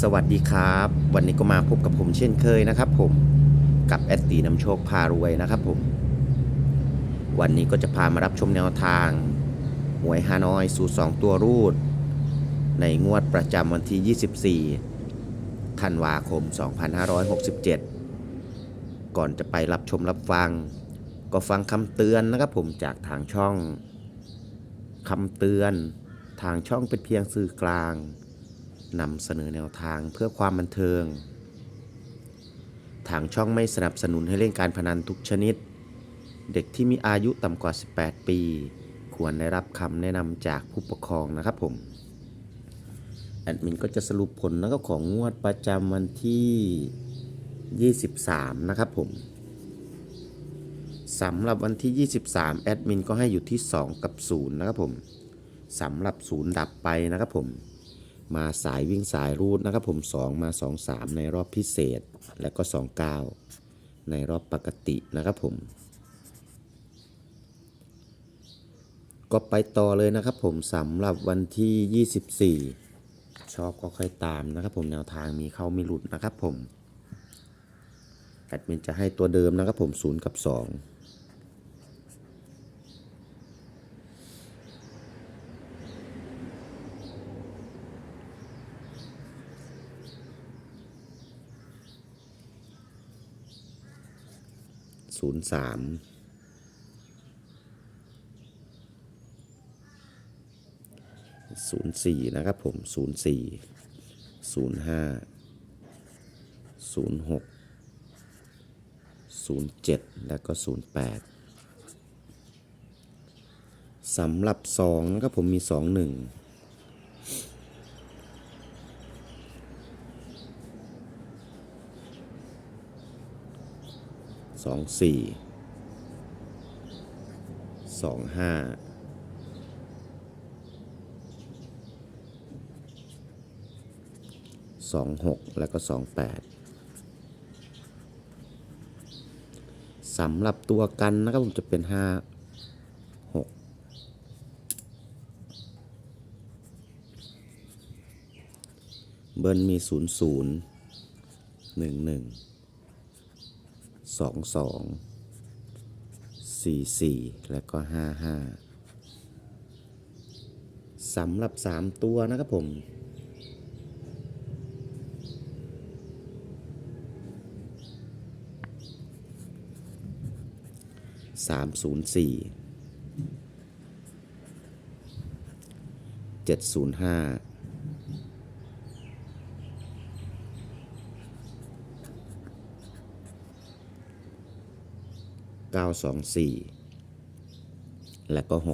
สวัสดีครับ วันนี้ก็มาพบกับผมเช่นเคยนะครับ ผมกับแอดตีนำโชคพารวยนะครับ ผม วันนี้ก็จะพามารับชมแนวทางหวยฮานอยสูตร2ตัวรูด ในงวดประจำวันที่ 24 ธันวาคม 2567 ก่อนจะไปรับชมรับฟัง ก็ฟังคำเตือนนะครับ ผมจากทางช่องคำเตือน ทางช่องเป็นเพียงสื่อกลาง นำเสนอแนวทางเพื่อความบันเทิง ทางช่องไม่สนับสนุนให้เล่นการพนันทุกชนิด เด็กที่มีอายุต่ำกว่า 18 ปี ควรได้รับคำแนะนำจากผู้ปกครองนะครับผม แอดมินก็จะสรุปผลนะครับของงวดประจำวันที่ 23 นะครับผมสำหรับวันที่ 23 แอดมินก็ให้อยู่ที่ 2 กับ 0 นะครับผมสำหรับ 0 ดับไปนะครับผม มาสายวิ่งสายรูดนะครับผม2มา 2 3 ในรอบพิเศษ และก็ 2 9 ในรอบปกตินะครับผม ก็ไปต่อเลยนะครับผมสำหรับวันที่ 24 ชอบก็ค่อยตามนะครับผมแนวทางมีเข้ามีหลุดนะครับผมแอดมินจะให้ตัวเดิมนะครับผม 0 กับ 2 ศูนย์สามศูนย์สี่นะครับผมศูนย์สี่ศูนย์ห้าศูนย์หกศูนย์เจ็ดแล้วก็ศูนย์แปดสำหรับสองนะครับผมมีสองหนึ่ง สองสี่สองห้าสองหกแล้วก็สองแปดสำหรับตัวกันนะครับผมจะเป็นห้าหกเบิร์นมีศูนย์ศูนย์หนึ่งหนึ่ง สองสองสี่สี่แล้วก็ห้าห้าสำหรับสามตัวนะครับผมสามศูนย์สี่เจ็ดศูนย์ห้า 924 และก็ 621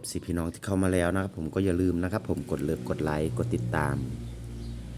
FC พี่น้องที่เข้ามาแล้วนะครับผมก็อย่าลืมนะครับผมกดเลิฟกดไลค์กดติดตาม